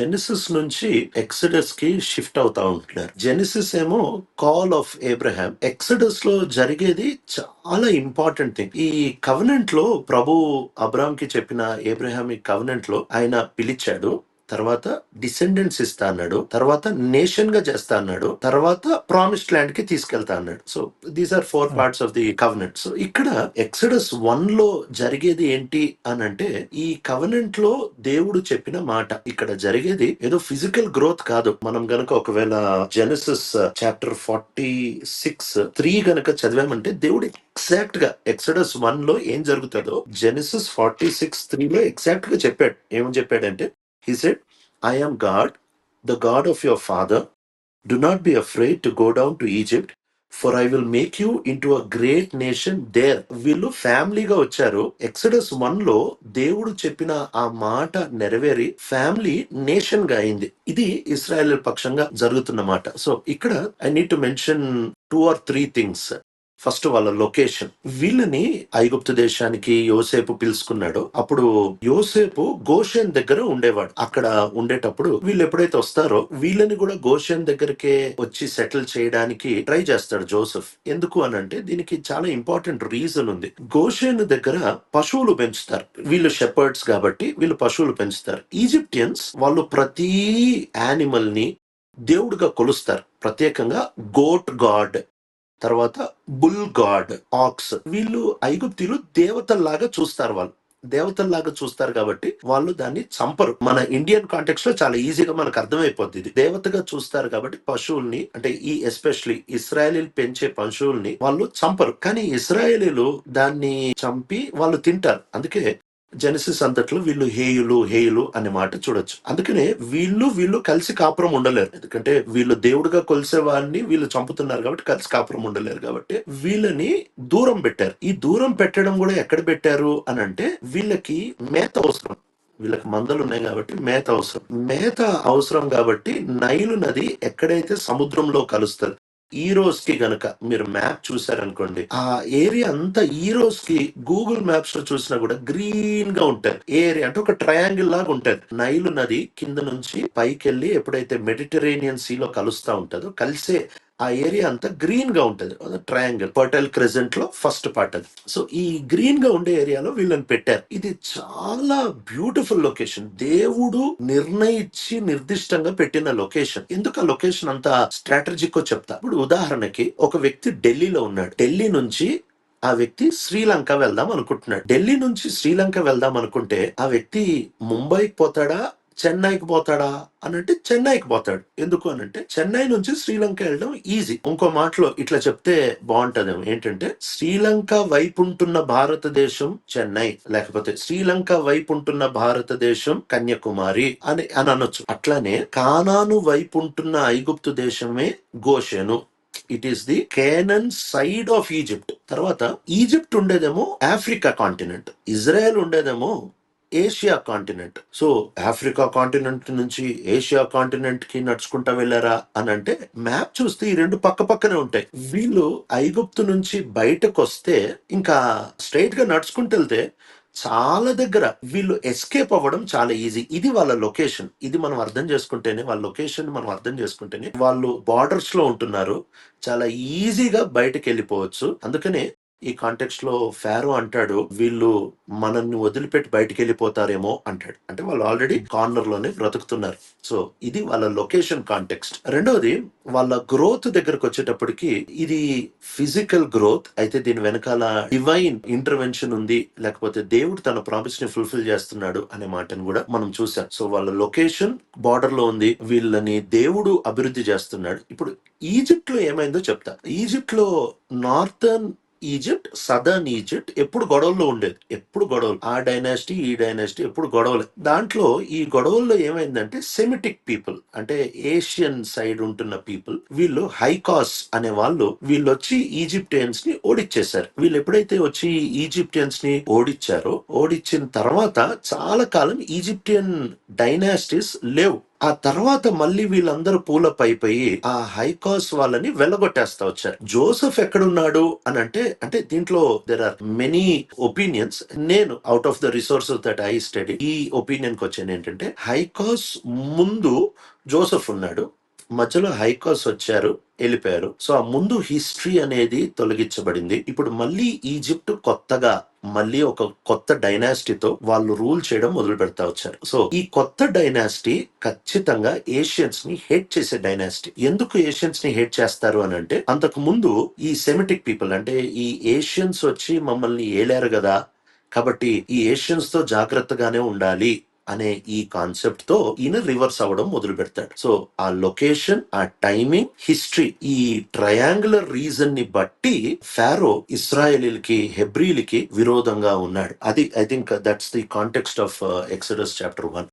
Genesis నుంచి ఎక్సడస్కి shift అవుతా ఉంటున్నారు. జెనిసిస్ ఏమో కాల్ ఆఫ్ ఏబ్రహాం ఎక్సడస్లో జరిగేది చాలా ఇంపార్టెంట్ థింగ్ ఈ కవనెంట్లో ప్రభు అబ్రామ్కి చెప్పిన ఏబ్రహామిక్ కవనెంట్లో ఆయన పిలిచాడు. తర్వాత డిసెండెంట్స్ ఇస్తా అన్నాడు తర్వాత నేషన్గా చేస్తా అన్నాడు తర్వాత ప్రామిస్డ్ ల్యాండ్కి తీసుకెళ్తా అన్నాడు. So these are four parts of the covenant so ఇక్కడ ఎక్సడస్ వన్లో జరిగేది ఏంటి అని అంటే ఈ కవనెంట్లో దేవుడు చెప్పిన మాట ఇక్కడ జరిగేది ఏదో ఫిజికల్ గ్రోత్ కాదు. మనం గనక ఒకవేళ Genesis chapter forty six three గనక చదివామంటే దేవుడు ఎగ్జాక్ట్గా ఎక్సడస్ వన్లో ఏం జరుగుతుందో జెనసిస్ ఫార్టీ సిక్స్ త్రీ లో ఎగ్జాక్ట్గా చెప్పాడు. ఏమని చెప్పాడంటే He said, I am God, the God of your father. Do not be afraid to go down to Egypt, for I will make you into a great nation there వీళ్ళు ఫ్యామిలీగా వచ్చారు Exodus వన్లో దేవుడు చెప్పిన ఆ మాట నెరవేరి ఫ్యామిలీ నేషన్గా అయింది ఇది ఇస్రాయల్ పక్షంగా జరుగుతున్న మాట సో ఇక్కడ I need to mention two or three things first వాళ్ళ లొకేషన్ వీళ్ళని ఐగుప్తు దేశానికి యోసేపు పిలుచుకున్నాడు అప్పుడు యోసేపు గోషెన్ దగ్గర ఉండేవాడు. అక్కడ ఉండేటప్పుడు వీళ్ళు ఎప్పుడైతే వస్తారో వీళ్ళని కూడా గోషెన్ దగ్గరకే వచ్చి సెటిల్ చేయడానికి ట్రై చేస్తాడు జోసెఫ్. ఎందుకు అని అంటే దీనికి చాలా ఇంపార్టెంట్ రీజన్ ఉంది. గోషెన్ దగ్గర పశువులు పెంచుతారు. వీళ్ళు షెపర్డ్స్ కాబట్టి వీళ్ళు పశువులు పెంచుతారు. ఈజిప్టియన్స్ వాళ్ళు ప్రతి యానిమల్ని దేవుడిగా కొలుస్తారు. ప్రత్యేకంగా గోట్ గాడ్ తర్వాత బుల్ గాడ్ ఆక్స్. వీళ్ళు ఐగుప్తిలు దేవతల్లాగా చూస్తారు వాళ్ళు. దేవతల్లాగా చూస్తారు కాబట్టి వాళ్ళు దాన్ని చంపరు. మన ఇండియన్ కాంటెక్స్లో చాలా ఈజీగా మనకు అర్థమైపోద్ది ఇది. దేవతగా చూస్తారు కాబట్టి పశువుల్ని అంటే ఈ ఎస్పెషలీ ఇస్రాయలీలు పెంచే పశువుల్ని వాళ్ళు చంపరు. కానీ ఇస్రాయలీలు దాన్ని చంపి వాళ్ళు తింటారు. అందుకే జెనసిస్ అంతట్లో వీళ్ళు హేయులు హేయులు అనే మాట చూడొచ్చు. అందుకనే వీళ్ళు వీళ్ళు కలిసి కాపురం ఉండలేరు. ఎందుకంటే వీళ్ళు దేవుడిగా కొలిసే వాళ్ళని వీళ్ళు చంపుతున్నారు కాబట్టి కలిసి కాపురం ఉండలేరు కాబట్టి వీళ్ళని దూరం పెట్టారు. ఈ దూరం పెట్టడం కూడా ఎక్కడ పెట్టారు అని అంటే వీళ్ళకి మేత అవసరం. వీళ్ళకి మందలు ఉన్నాయి కాబట్టి మేత అవసరం. మేత అవసరం కాబట్టి నైలు నది ఎక్కడైతే సముద్రంలో కలుస్తుంది ఈ రోజుకి గనక మీరు మ్యాప్ చూసారనుకోండి ఆ ఏరియా అంతా ఈ రోజుకి గూగుల్ మ్యాప్స్లో చూసినా కూడా గ్రీన్గా ఉంటుంది. ఏరియా అంటే ఒక ట్రయాంగిల్ లాగా ఉంటుంది. నైలు నది కింద నుంచి పైకి వెళ్ళి ఎప్పుడైతే మెడిటరేనియన్ సీ లో కలుస్తా ఉంటుందో కలిసే ఆ ఏరియా అంతా గ్రీన్గా ఉంటది ట్రయాంగిల్. పర్టల్ క్రెజెంట్లో ఫస్ట్ పార్ట్ అది. సో ఈ గ్రీన్గా ఉండే ఏరియాలో వీళ్ళని పెట్టారు. ఇది చాలా బ్యూటిఫుల్ లొకేషన్. దేవుడు నిర్ణయించి నిర్దిష్టంగా పెట్టిన లొకేషన్. ఎందుకు ఆ లొకేషన్ అంత స్ట్రాటజిక్ చెప్తా? ఇప్పుడు ఉదాహరణకి ఒక వ్యక్తి ఢిల్లీలో ఉన్నాడు. ఢిల్లీ నుంచి ఆ వ్యక్తి శ్రీలంక వెళ్దాం అనుకుంటున్నాడు. ఢిల్లీ నుంచి శ్రీలంక వెళ్దాం అనుకుంటే ఆ వ్యక్తి ముంబైకి పోతాడా? చెన్నైకి పోతాడా అని అంటే చెన్నైకి పోతాడు. ఎందుకు అని అంటే చెన్నై నుంచి శ్రీలంక వెళ్ళడం ఈజీ ఇంకో మాటలో ఇట్లా చెప్తే బాగుంటదేమో. ఏంటంటే శ్రీలంక వైపు ఉంటున్న భారతదేశం చెన్నై లేకపోతే శ్రీలంక వైపు ఉంటున్న భారతదేశం కన్యాకుమారి అని అని అనొచ్చు. అట్లానే కానాను వైపు ఉంటున్న ఐగుప్తు దేశమే Goshen. It is the Canaan side of Egypt తర్వాత ఈజిప్ట్ ఉండేదేమో ఆఫ్రికా కాంటినెంట్. ఇజ్రాయెల్ ఉండేదేమో Asia continent. So Africa continent నుంచి ఏషియా కాంటినెంట్కి నడుచుకుంటా వెళ్ళారా అని అంటే మ్యాప్ చూస్తే ఈ రెండు పక్క పక్కనే ఉంటాయి. వీళ్ళు ఐగుప్తు నుంచి బయటకు వస్తే ఇంకా స్ట్రైట్గా నడుచుకుంటూ వెళ్తే చాలా దగ్గర వీళ్ళు ఎస్కేప్ అవ్వడం చాలా ఈజీ. ఇది వాళ్ళ లొకేషన్. ఇది మనం అర్థం చేసుకుంటేనే వాళ్ళ లొకేషన్ మనం అర్థం చేసుకుంటేనే వాళ్ళు బార్డర్స్లో ఉంటున్నారు. చాలా ఈజీగా బయటకు వెళ్ళిపోవచ్చు. అందుకనే ఈ కాంటెక్స్ట్లో ఫారో అంటాడు వీళ్ళు మనల్ని వదిలిపెట్టి బయటికి వెళ్ళిపోతారేమో అంటాడు. అంటే వాళ్ళు ఆల్రెడీ కార్నర్లోనే బ్రతుకుతున్నారు. సో ఇది వాళ్ళ లొకేషన్ కాంటెక్స్ట్ రెండవది వాళ్ళ గ్రోత్ దగ్గరకు వచ్చేటప్పటికి ఇది ఫిజికల్ గ్రోత్ అయితే దీని వెనకాల డివైన్ ఇంటర్వెన్షన్ ఉంది లేకపోతే దేవుడు తన ప్రామిస్ని ఫుల్ఫిల్ చేస్తున్నాడు అనే మాటను కూడా మనం చూసాం సో వాళ్ళ లొకేషన్ బార్డర్లో ఉంది వీళ్ళని దేవుడు అభివృద్ధి చేస్తున్నాడు. ఇప్పుడు ఈజిప్ట్లో ఏమైందో చెప్తా. ఈజిప్ట్లో నార్థర్న్ ఈజిప్ట్ సదర్న్ ఈజిప్ట్ ఎప్పుడు గొడవల్లో ఉండేది. ఎప్పుడు గొడవలు. ఆ డైనాసిటీ ఈ డైనాసిటీ ఎప్పుడు గొడవలు. దాంట్లో ఈ గొడవల్లో ఏమైందంటే సెమిటిక్ పీపుల్ అంటే ఏషియన్ సైడ్ ఉంటున్న పీపుల్ వీళ్ళు హైకాస్ అనే వాళ్ళు వీళ్ళు వచ్చి ఈజిప్టియన్స్ని ఓడిచ్చేశారు. వీళ్ళు ఎప్పుడైతే వచ్చి ఈజిప్టియన్స్ని ఓడిచ్చారో ఓడిచ్చిన తర్వాత చాలా కాలం ఈజిప్టియన్ డైనాసిటీస్ లేవు. ఆ తర్వాత మళ్ళీ వీళ్ళందరూ పూలప్ అయిపోయి ఆ హైకాస్ వాళ్ళని వెళ్ళగొట్టేస్తా వచ్చారు. జోసెఫ్ ఎక్కడున్నాడు అని అంటే అంటే దీంట్లో దెర్ ఆర్ మెనీ ఒపీనియన్స్ నేను out of the resources that I study ఈ ఒపీనియన్కి వచ్చాను ఏంటంటే హైకాస్ ముందు జోసెఫ్ ఉన్నాడు. మధ్యలో హైకాస్ వచ్చారు వెళ్ళిపోయారు. సో ఆ ముందు హిస్టరీ అనేది తొలగించబడింది. ఇప్పుడు మళ్ళీ ఈజిప్ట్ కొత్తగా మళ్ళీ ఒక కొత్త డైనాసిటీతో వాళ్ళు రూల్ చేయడం మొదలు పెడతా వచ్చారు. సో ఈ కొత్త డైనాసిటీ ఖచ్చితంగా ఏషియన్స్ని హేట్ చేసే డైనాసిటీ. ఎందుకు ఏషియన్స్ని హేట్ చేస్తారు అని అంటే అంతకు ముందు ఈ సెమిటిక్ పీపుల్ అంటే ఈ ఏషియన్స్ వచ్చి మమ్మల్ని ఏలారు కదా కాబట్టి ఈ ఏషియన్స్తో జాగ్రత్తగానే ఉండాలి అనే ఈ కాన్సెప్ట్తో ఈయన రివర్స్ అవ్వడం మొదలు పెడతాడు సో ఆ లొకేషన్ ఆ టైమింగ్ హిస్టరీ ఈ ట్రయాంగులర్ రీజన్ని బట్టి ఫారో ఇస్రాయలీలకి హెబ్రీలకి విరోధంగా ఉన్నాడు. అది I think that's the context of Exodus chapter one